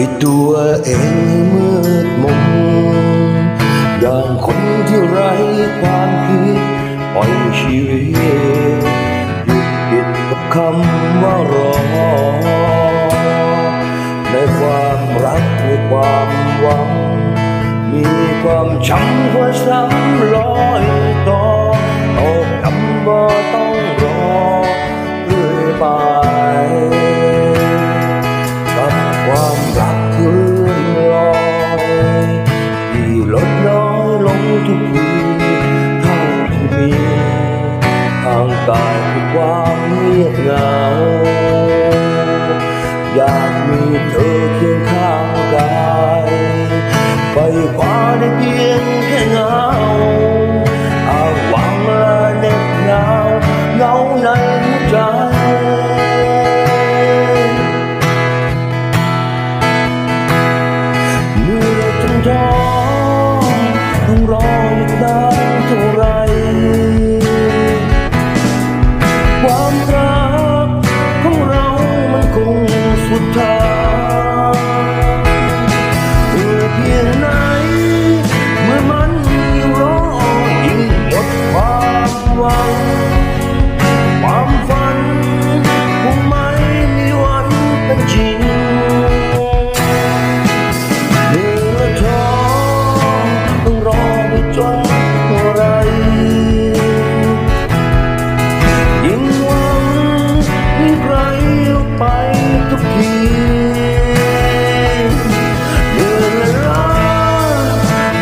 ปิดตัวเองให้มืดมนอย่างคนที่ไร้ความคิดปล่อยชีวิตหยุดติดกับคำว่ารอ ในความรักในความหวัง มีความช้ำหัวซ้ำลอยต่อตอกย้ำว่าต้อง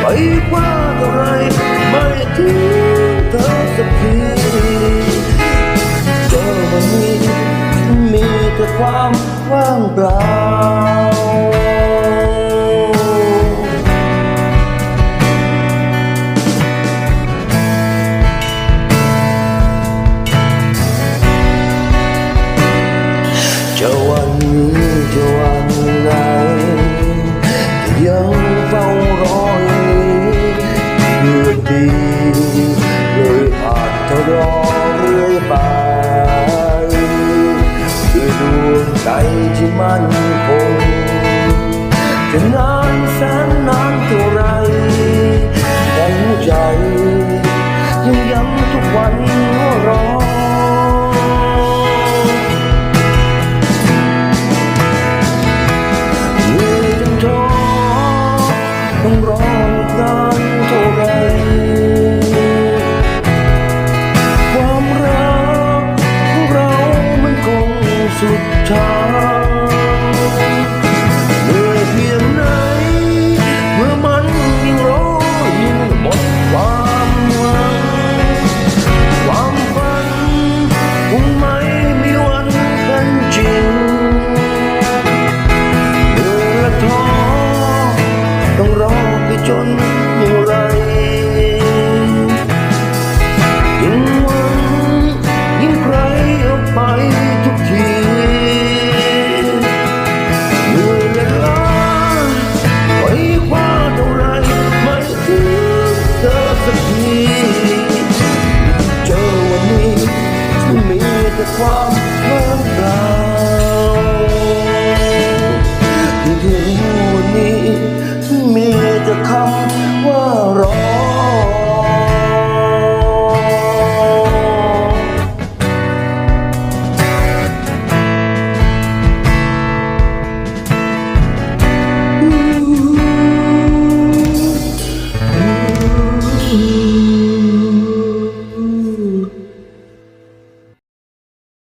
ไปกว่าเท่าไรไม่ถึงเธอสักทีเจอวันนี้มีแต่ความว่างเปล่า ที่มั่นคงจะนานแสนนานเท่าไรแต่หัวใจ ยังย้ำทุกวันว่ารอเหนื่อยจนท้อต้องรออีกนานเท่าไรความรักของเรามันคงสุดท้าย come